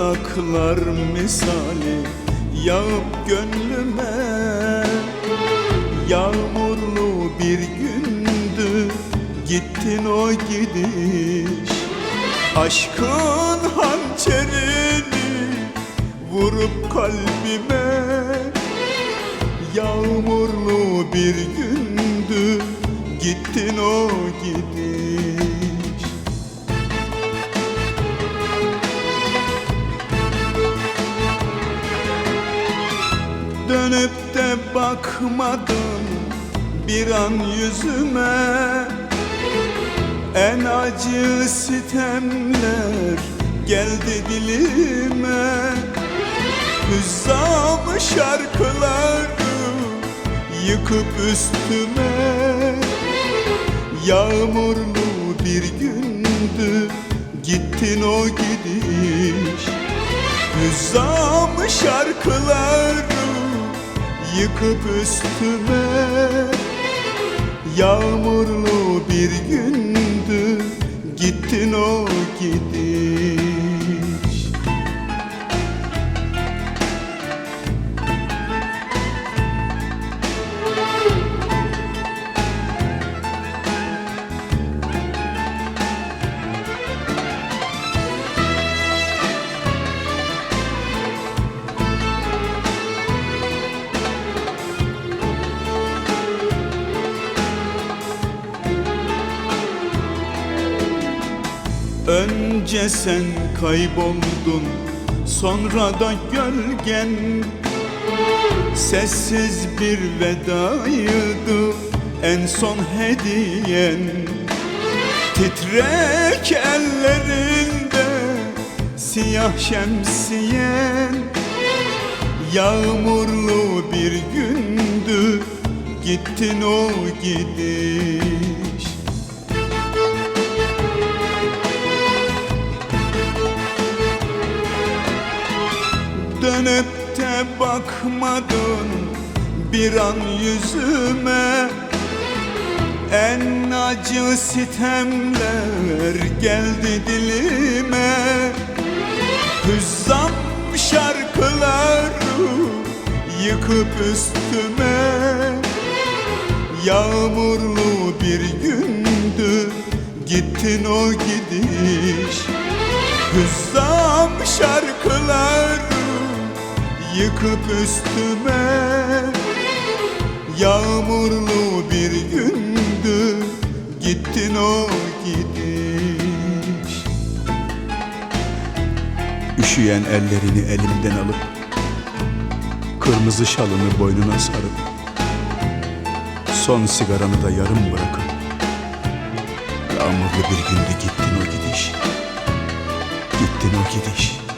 Yapraklar misali yağıp gönlüme. Yağmurlu bir gündü gittin o gidiş. Aşkın hançerini vurup kalbime. Yağmurlu bir gündü gittin o gidiş Dönüp de bakmadın bir an yüzüme. En acı sitemler geldi dilime. Hüzzam şarkıları yıkıp üstüme. Yağmurlu bir gündü gittin o gidiş. Hüzzam şarkıları yıkıp üstüme. Yağmurlu bir gündü gittin o gidiş Önce sen kayboldun sonra da gölgen. Sessiz bir vedaydı en son hediyen. Titrek ellerinde siyah şemsiyen. Yağmurlu bir gündü gittin o gidiş Dönüp de bakmadın bir an yüzüme. En acı sitemler geldi dilime. Hüzzam şarkıları yıkıp üstüme. Yağmurlu bir gündü gittin o gidiş. Hüzzam şarkıları yıkıp üstüme Yağmurlu bir gündü. Gittin o gidiş. Üşüyen ellerini elimden alıp Kırmızı şalını boynuna sarıp Son sigaranı da yarım bırakıp Yağmurlu bir günde gittin o gidiş. Gittin o gidiş